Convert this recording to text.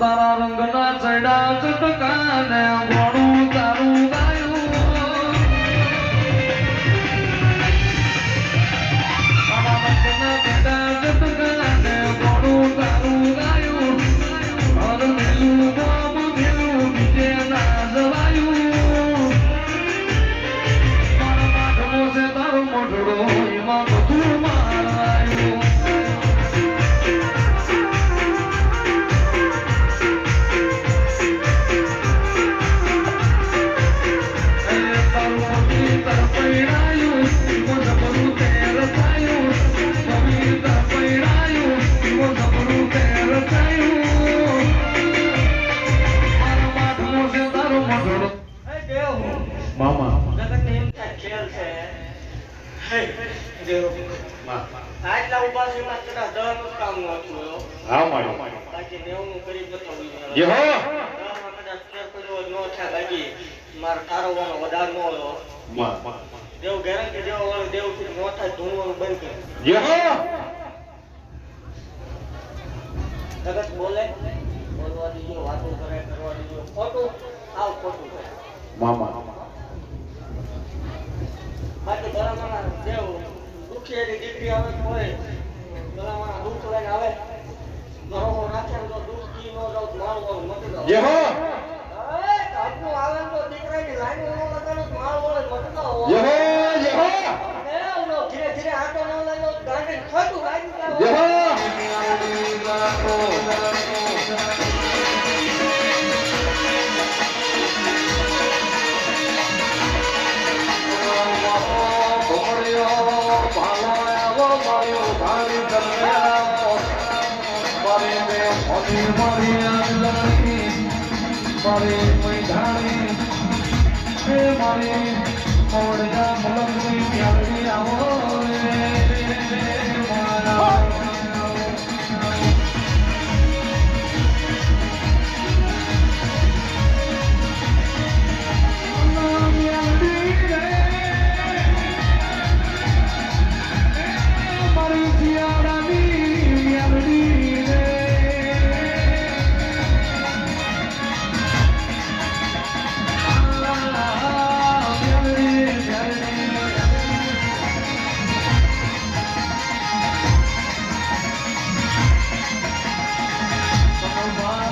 તારા રંગના ચડા ચટકાને મોડું હા મારી જે ન મારો વધારે મા દેવ ગેરંટી દેવા વાળો દેવથી ન ધૂણવાનું બંધ કરે જે હો. જગત બોલે બોલવા દીજો વાતો કરે કરવા દીજો. ખોટું આવ ખોટું મામા. દુખી એની દીકરી આવે તો હોય ભલામણ દુઃખ લઈને આવે. ભરોસો રાખે તો દુઃખ કી નો જાવ મારું વાળું મટી જાવ. જે હો! આવે તો દીકરાની લાઈન નો લગાડો મારું વાળું મટી જાવ. જે હો જે હો! એ ઓલો ધીરે ધીરે આટો ન લાગ્યો ગાંડી ખોટું લાગ્યું જે મારી મૈદાની હે મારી મોડજા મલંગની પ્યારી આવો રે